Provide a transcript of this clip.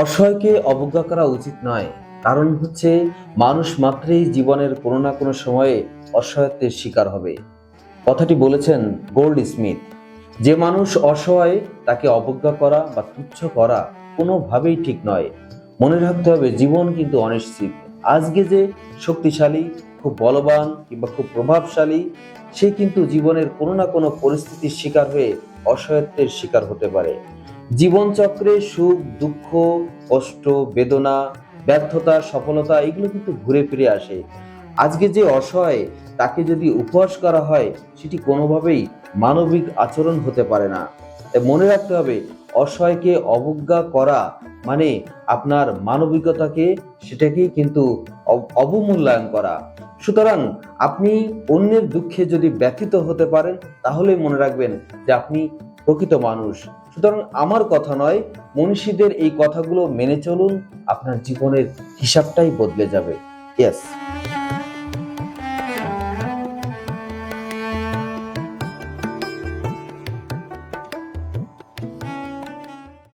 অসহায়কে অবজ্ঞা করা উচিত নয়। কারণ হচ্ছে, মানুষ মাত্রই জীবনের কোনো না কোনো সময়ে অসহায়ত্বের শিকার হবে। কথাটি বলেছেন গোল্ড স্মিথ। যে মানুষ অসহায়, তাকে অবজ্ঞা করা বা তুচ্ছ করা কোনোভাবেই ঠিক নয়। মনে রাখতে হবে, জীবন কিন্তু অনিশ্চিত। আজকে যে শক্তিশালী, খুব বলবান কিংবা খুব প্রভাবশালী, সে কিন্তু জীবনের কোনো না কোনো পরিস্থিতির শিকার হয়ে অসহায়ত্বের শিকার হতে পারে। জীবনচক্রে সুখ, দুঃখ, কষ্ট, বেদনা, ব্যর্থতা, সফলতা, এগুলো কিন্তু ঘুরে ফিরে আসে। আজকে যে অসহায়, তাকে যদি উপহাস করা হয়, সেটি কোনোভাবেই মানবিক আচরণ হতে পারে না। তাই মনে রাখতে হবে, অসহায়কে অবজ্ঞা করা মানে আপনার মানবিকতাকে, সেটাকেই কিন্তু অব- অবমূল্যায়ন করা। সুতরাং আপনি অন্যের দুঃখে যদি ব্যথিত হতে পারেন তাহলে মনে রাখবেন যে আপনি প্রকৃত মানুষ। সুতরাং আমার কথা নয়, মনীষীদের এই কথাগুলো মেনে চলুন, আপনার জীবনের হিসাবটাই বদলে যাবে। ইয়েস